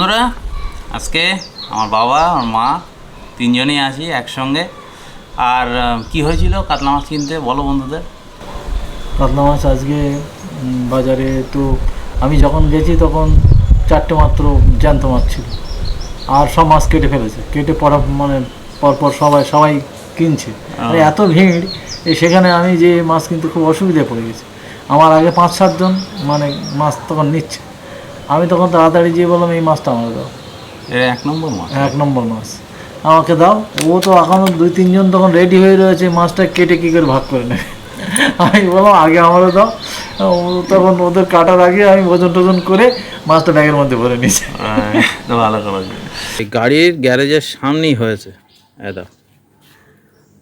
বন্ধুরা আজকে আমার বাবা আমার মা তিনজনই আছি একসঙ্গে। আর কি হয়েছিল কাতলা মাছ কিনতে? বলো বন্ধুদের। কাতলা মাছ আজকে বাজারে তো আমি যখন গেছি তখন চারটে মাত্র জ্যান্ত মাছ ছিল। আর সব মাছ কেটে ফেলেছে। কেটে পড়া মানে পরপর সবাই সবাই কিনছে। এত ভিড় সেখানে আমি যে মাছ কিনতে খুব অসুবিধায় পড়ে গেছি। আমার আগে পাঁচ সাতজন মানে মাছ তখন নিচ্ছে। আমি তখন তাড়াতাড়ি গিয়ে বললাম এই মাছটা আমার দাও। এটা এক নম্বর মাছ? এক নম্বর মাছ। আমাকে দাও। ও তো এখনও দুই তিনজন তখন রেডি হয়ে রয়েছে মাছটা কেটে কী করে ভাগ করে নেবে? আমি বললাম আগে আমারও দাও। ও তখন ওদের কাটার আগে আমি ওজন টোজন করে মাছটা ব্যাগের মধ্যে ভরে নিয়েছি। ভালো করা এই গাড়ির গ্যারেজের সামনেই হয়েছে। একদম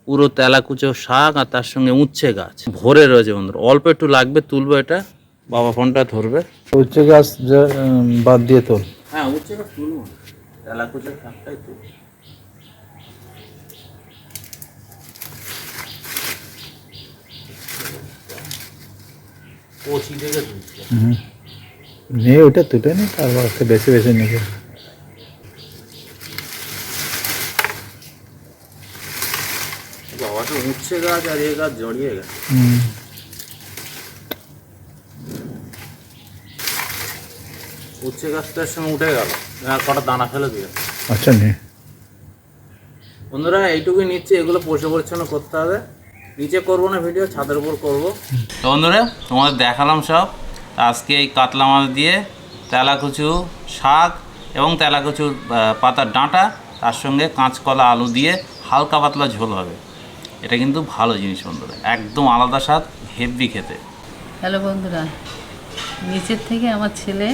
পুরো তেলাকুচো শাক আর তার সঙ্গে উচ্ছে গাছ। ভরে রয়েছে বন্ধুরা। অল্প একটু লাগবে তুলবো এটা। বাবা ফোনটা ধরবে। উচ্ছে গাছ বাদ দিয়ে তোল। হ্যাঁ উচ্ছে গাছ তুলবো তেলাকুচো শাকটাই তুলবো কচি নিয়ে ওটা তুলে নি তারপর একটা বেছে বেছে নিয়ে বাবা তো উচ্ছে গাছ আর এ গাছ জড়িয়ে গেছে। উচ্ছে গাছটার সঙ্গে উঠে গেল। কটা দানা ফেলে দিয়ে আচ্ছা নিয়ে। বন্ধুরা এইটুকুই নিচ্ছে এগুলো পরিষ্কার পরিচ্ছন্ন করতে হবে। নিচে করব না ভিডিও ছাদের উপর করব। তো বন্ধুরা তোমাদের দেখালাম সব। আজকে এই কাতলা মাছ দিয়ে তেলাকুচু শাক এবং তেলাকুচুর পাতার ডাঁটা তার সঙ্গে কাঁচকলা আলু দিয়ে হালকা পাতলা ঝোল হবে। এটা কিন্তু ভালো জিনিস বন্ধুরা একদম আলাদা স্বাদ হেভি খেতে। হ্যালো বন্ধুরা নিচের থেকে আমার ছেলে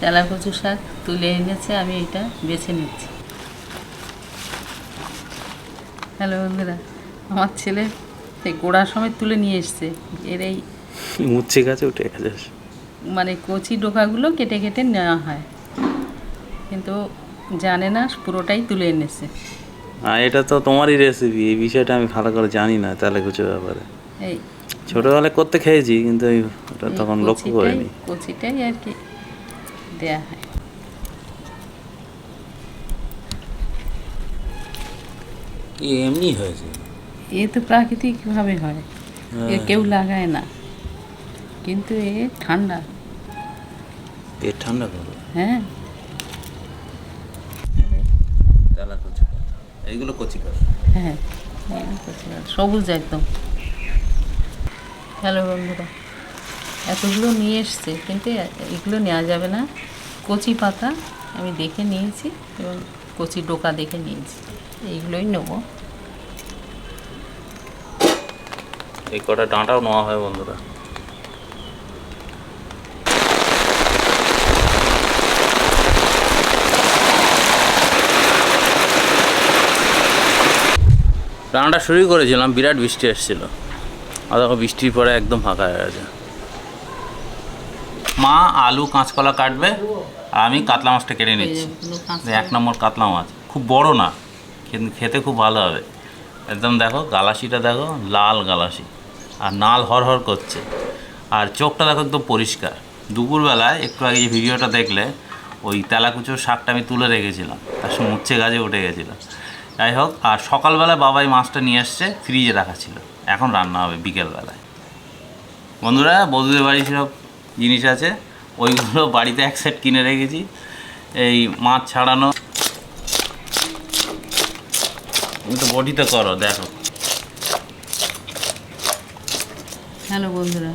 তেলা কচু শাক তুলে এনেছে আমি এটা বেছে নিচ্ছি। হ্যালো বন্ধুরা আমার ছেলে এই গোড়া সময় তুলে নিয়ে এসছে। এর এই উচ্ছে গাছে উঠে গেছে। মানে কচি ডোকাগুলো কেটে কেটে নেওয়া হয়। কিন্তু জানে না পুরোটাই তুলে এনেছে। আর এটা তো তোমারই রেসিপি এই বিষয়টা আমি ভালো করে জানি না তেলাকুচুর ব্যাপারে। এই ছোটোবেলায় করতে খেয়েছি কিন্তু ওটা তখন লক্ষ্য করিনি। কচিটাই আর কি। দেয়া হয় এমনি হয়েছে এ তো প্রাকৃতিকভাবে হয় এ কেউ লাগায় না কিন্তু এ ঠান্ডা পেট ঠান্ডা করো হ্যাঁ তেলা কচি এইগুলো কচি হ্যাঁ সবুজ একদম হ্যালো বন্ধুরা এতগুলো নিয়ে এসছে, কিন্তু এগুলো নেওয়া যাবে না। কচি পাতা আমি দেখে নিয়েছি এবং কচি ডোকা দেখে নিয়েছি। এইগুলোই নেব। এই কটা ডাঁটাও নেওয়া হয় বন্ধুরা। রান্নাটা শুরু করেছিলাম, বিরাট বৃষ্টি এসেছিল। আর বৃষ্টির পরে একদম ফাঁকা হয়ে গেছে। মা আলু কাঁচকলা কাটবে আর আমি কাতলা মাছটা কেটে নিচ্ছি। এক নম্বর কাতলা মাছ। খুব বড় না কিন্তু খেতে খুব ভালো হবে। একদম দেখো গালাসিটা দেখো লাল গালাসি। আর নাল হরহর করছে। আর চোখটা দেখো একদম পরিষ্কার। দুপুরবেলায় একটু আগে যে ভিডিওটা দেখলে ওই তেলাকুচোর শাকটা আমি তুলে রেখেছিলাম। তার সঙ্গে উচ্ছে গাছে উঠে গেছিল। যাই হোক আর সকালবেলায় বাবাই মাছটা নিয়ে এসছে ফ্রিজে রাখা ছিল। এখন রান্না হবে বিকেলবেলায়। বন্ধুরা বৌদিদের বাড়ি সব জিনিস আছে, ওইগুলো বাড়িতে এক সেট কিনে রেখেছি। এই মাছ ছাড়ানো। তো বডিতে করো, দেখো। হ্যালো বন্ধুরা,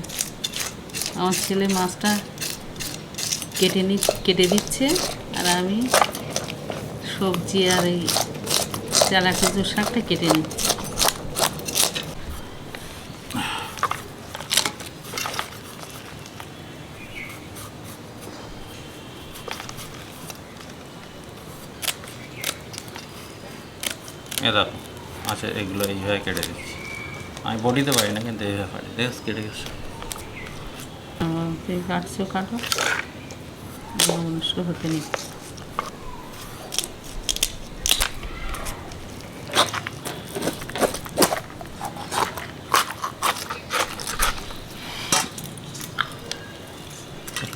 আমার ছেলে মাছটা কেটে নি, কেটে দিচ্ছে, আর আমি সবজি আর এই চালা কুচুর শাকটা কেটে নিচ্ছি। এ দেখো আচ্ছা এগুলো এইভাবে কেটে দিচ্ছি। আমি বডিতে পারি না কিন্তু এইভাবে পারি। দেখ কেটে গেছে। তুমি কাটছো কাটো নষ্ট হতে নেই।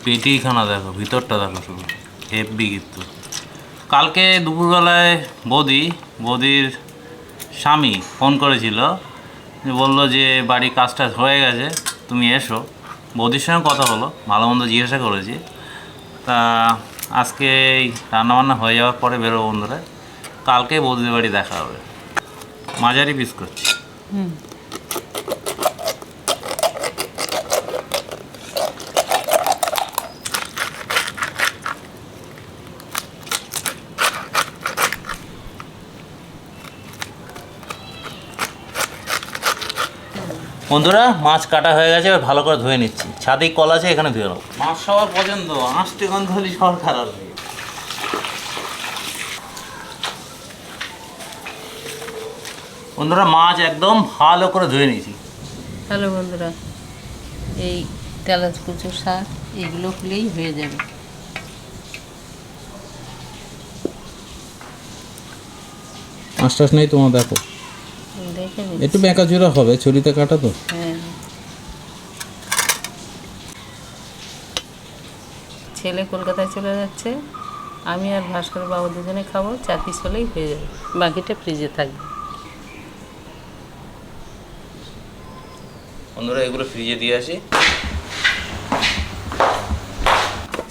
পেটিখানা দেখো ভিতরটা দেখো শুধু। হেভি কিন্তু। কালকে দুপুরবেলায় বৌদি, বৌদির স্বামী ফোন করেছিল। বলল যে বাড়ি কাজ টাজ হয়ে গেছে, তুমি এসো। বৌদির সঙ্গে কথা হলো, ভালো মন্দ জিজ্ঞাসা করেছি। তা আজকে রান্নাবান্না হয়ে যাওয়ার পরে বেরোবো বন্ধুরা। কালকে বৌদির বাড়ি দেখা হবে। মাঝারি পিস করছি হুম। বন্ধুরা মাছ কাটা হয়ে গেছে এবার ভালো করে ধুয়ে নিচ্ছি। ছাদে কল আছে এখানে ধুয়ে নেব মাছ সবার পছন্দ আঁশটে গন্ধ হলে সবার খারাপ লাগে বন্ধুরা মাছ একদম ভালো করে ধুয়ে নিয়েছি। হ্যালো বন্ধুরা এই তেলাজ কুচুর শাক এগুলো হলেই হয়ে যাবে। টাশ নেই তোমার দেখো। দেখে একটু বেঁকা জোড়া হবে ছুরিতে কাটা তো। হ্যাঁ। ছেলে কলকাতায় চলে যাচ্ছে আমি আর ভাস্কর বাবু দুজনে খাব চার পিস হলেই হয়ে যাবে বাকিটা ফ্রিজে থাকবে। বন্ধুরা এগুলো ফ্রিজে দিয়ে আসি।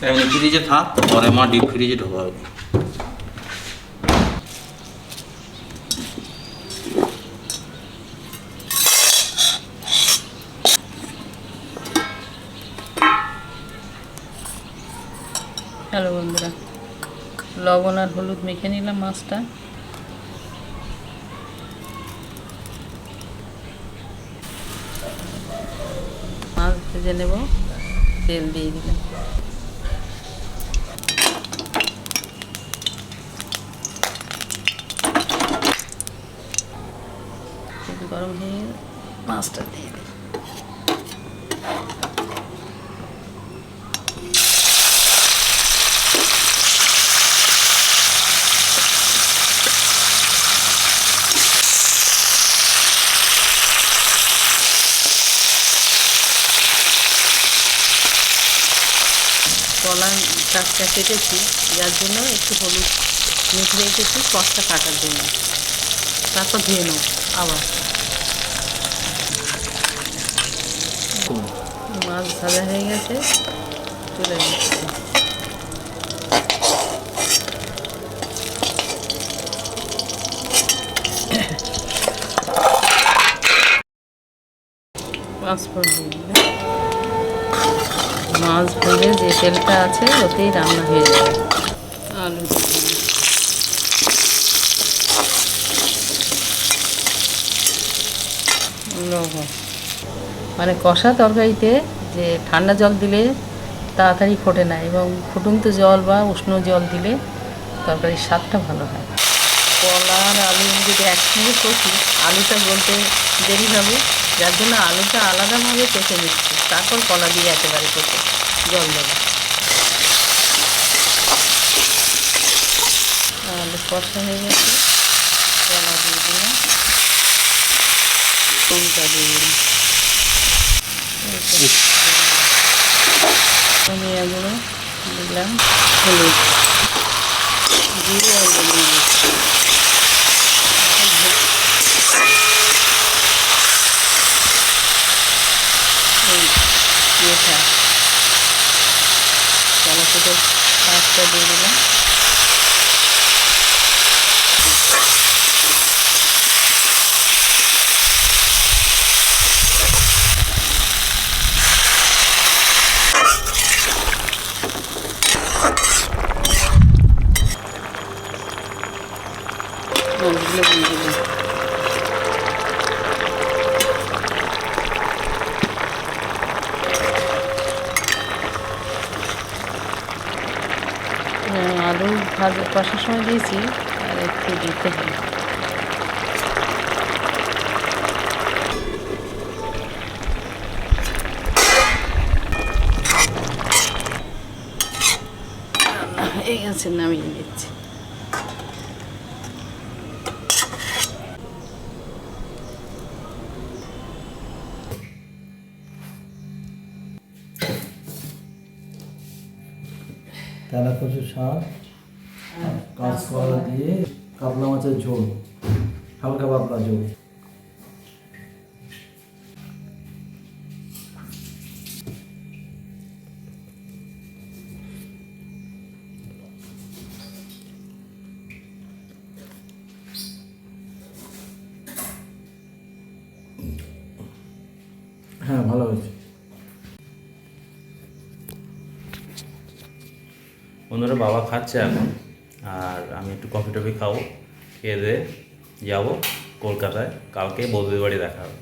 এমনি ফ্রিজে থাক পরে মা ডিপ ফ্রিজে ঢোকাবে। হ্যালো বন্ধুরা, লবণ আর হলুদ মেখে নিলাম মাছটা। মাছ ভেজে নেব, তেল দিয়ে দিলাম। গরম হয়ে মাছটা দিয়ে কলা শাকটা কেটেছি, যার জন্য একটু হলুদ মেখে রেখেছি কষটা কাটার জন্য। তারপর ধুয়ে নেব আবার। মাছ ভাজা হয়ে গেছে, তুলে নিচ্ছি। মাছ ভেজে দিলে মাছ ভেজে যে তেলটা আছে, ওতেই রান্না হয়ে যাবে। আলু মানে কষা তরকারিতে যে ঠান্ডা জল দিলে তাড়াতাড়ি ফোটে না, এবং ফুটন্ত জল বা উষ্ণ জল দিলে তরকারির স্বাদটা ভালো হয়। কলা আর আলু যদি একসঙ্গে কষি, আলুটা বলতে দেরি হবে, যার জন্য আলুটা আলাদাভাবে কেটে নিচ্ছি। তারপর কলা দিয়ে একেবারে কেটে জল দেবো। আলু কষা হয়ে গেছে। কলা দিয়ে দিলাম। লঙ্কা দিয়ে দিলাম। ধনিয়া গুঁড়ো দিলাম। হলুদ। জিরে আর লবণ দিচ্ছি। এই ইয়েটা টমেটোটা পাঁচটা দিয়ে দিলাম ওগুলো দিয়ে দিলাম হ্যাঁ, আলু ভাজা কষার সময় দিয়েছি, আর একটু দিতে হবে। রান্না হয়ে গেছে নামিয়ে দিচ্ছি তেলা কচু শাক। কাঁচকলা দিয়ে কাতলা মাছের ঝোল, হালকা পাতলা ঝোল। হ্যাঁ ভালো হয়েছে। বন্ধুরা, বাবা খাচ্ছে এখন। একটু কফি টফি খাব খেয়ে দিয়ে যাব কলকাতায়। কালকে বৌদির বাড়ি দেখা হবে।